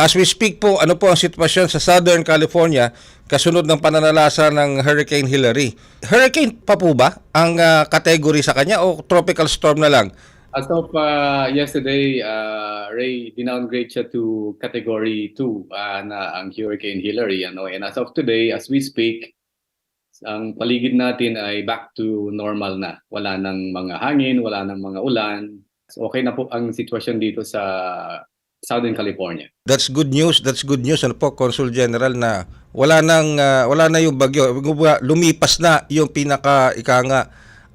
As we speak po, ano po ang sitwasyon sa Southern California kasunod ng pananalasa ng Hurricane Hillary? Hurricane pa po ba ang ah, category sa kanya o tropical storm na lang? As of uh, yesterday, uh, Ray, dinowngrade siya to category 2 uh, na ang Hurricane Hillary. Ano? And as of today, as we speak, ang paligid natin ay back to normal na. Wala nang mga hangin, wala nang mga ulan. So, okay na po ang sitwasyon dito sa Southern California. That's good news. That's good news ano po Consul General na wala nang ah, wala na yung bagyo. Lumipas na yung pinaka ika nga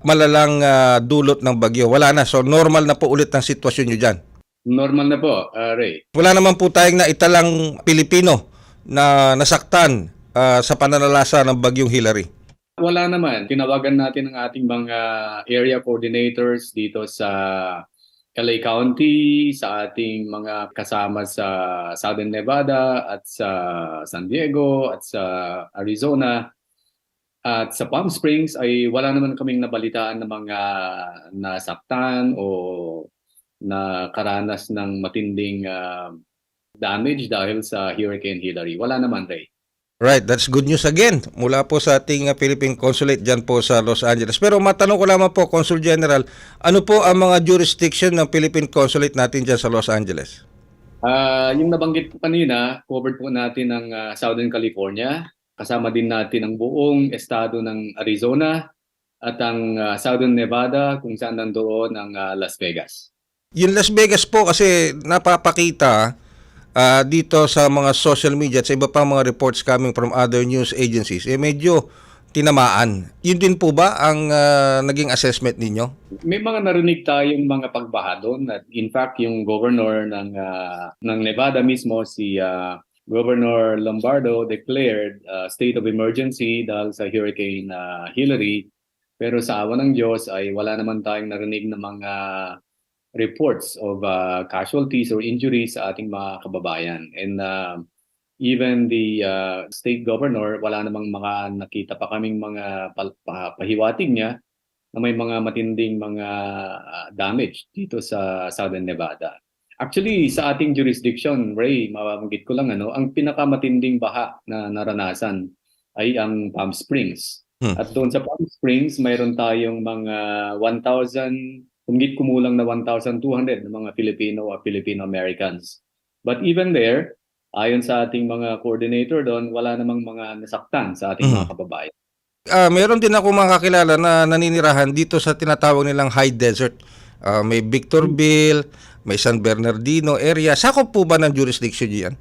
malalang ah, dulot ng bagyo. Wala na. So normal na po ulit ang sitwasyon niyo diyan. Normal na po, uh, Ray. Wala naman po tayong naitalang Pilipino na nasaktan ah, sa pananalasa ng bagyong Hillary. Wala naman. Tinawagan natin ang ating mga area coordinators dito sa LA County, sa ating mga kasama sa Southern Nevada at sa San Diego at sa Arizona. At sa Palm Springs ay wala naman kaming nabalitaan ng mga nasaktan o na karanas ng matinding ah, damage dahil sa Hurricane Hillary. Wala naman, Ray. Right, that's good news again mula po sa ating uh, Philippine Consulate dyan po sa Los Angeles. Pero matanong ko lamang po, Consul General, ano po ang mga jurisdiction ng Philippine Consulate natin dyan sa Los Angeles? Ah, yung nabanggit ko kanina, covered po natin ang ah, Southern California. Kasama din natin ang buong estado ng Arizona at ang ah, Southern Nevada kung saan nandoon ang ah, Las Vegas. Yung Las Vegas po kasi napapakita ah, dito sa mga social media at sa iba pang mga reports coming from other news agencies, eh medyo tinamaan. Yun din po ba ang ah, naging assessment ninyo? May mga narinig tayong mga pagbaha doon at in fact yung governor ng ah, ng Nevada mismo si ah, Governor Lombardo declared ah, state of emergency dahil sa Hurricane ah, Hillary pero sa awa ng Diyos ay wala naman tayong narinig na mga reports of uh, casualties or injuries sa ating mga kababayan. And uh, even the uh, state governor, wala namang mga nakita pa kaming mga pahiwatig niya na may mga matinding mga uh, damage dito sa Southern Nevada. Actually, sa ating jurisdiction, Ray, mabanggit ko lang ano, ang pinakamatinding baha na naranasan ay ang Palm Springs. Hmm. At doon sa Palm Springs, mayroon tayong mga 1,000, humigit kumulang na 1,200 na mga Filipino o Filipino-Americans. But even there, ayon sa ating mga coordinator doon, wala namang mga nasaktan sa ating mga kababayan. Ah, meron din ako mga kakilala na naninirahan dito sa tinatawag nilang high desert. Ah, may Victorville, may San Bernardino area. Sakop po ba ng jurisdiction diyan?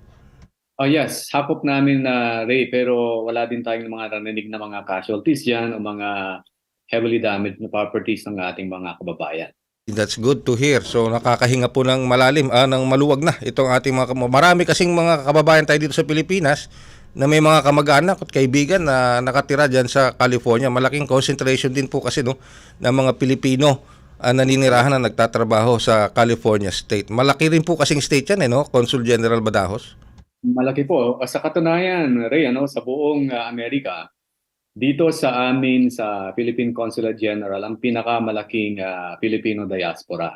Oh yes, hakop namin na Ray pero wala din tayong mga narinig na mga casualties yan o mga heavily damaged na properties ng ating mga kababayan. That's good to hear. So nakakahinga po ng malalim, ah, ng maluwag na itong ating mga marami kasing mga kababayan tayo dito sa Pilipinas na may mga kamag-anak at kaibigan na nakatira diyan sa California. Malaking concentration din po kasi no ng mga Pilipino ah, naninirahan na nagtatrabaho sa California State. Malaki rin po kasing state yan eh no, Consul General Badajos. Malaki po. Sa katunayan, Ray, ano, sa buong uh, Amerika, dito sa amin sa Philippine Consulate General, ang pinakamalaking uh, Filipino diaspora.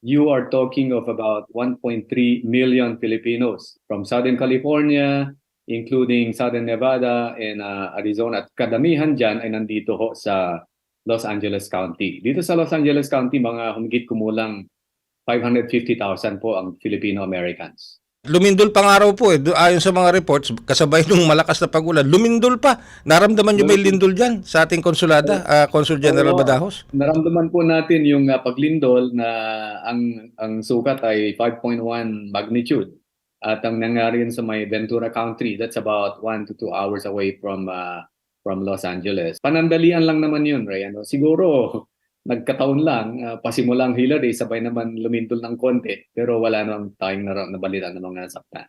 You are talking of about 1.3 million Filipinos from Southern California, including Southern Nevada and uh, Arizona. At kadamihan dyan ay nandito ho sa Los Angeles County. Dito sa Los Angeles County, mga humigit kumulang 550,000 po ang Filipino-Americans. Lumindol pa nga raw po eh. Ayon sa mga reports, kasabay nung malakas na pagulan, lumindol pa. Naramdaman nyo ba yung lindol dyan sa ating konsulada, ah, Consul General Oo. Badajos? Naramdaman po natin yung uh, paglindol na ang ang sukat ay 5.1 magnitude. At ang nangyari yun sa may Ventura County, that's about 1 to 2 hours away from uh, from Los Angeles. Panandalian lang naman yun, Ray. Ano? Siguro nagkataon lang, uh, pasimulang Hillary, sabay naman lumindol ng konti, pero wala namang tayong nar- nabalita ng mga nasaktan.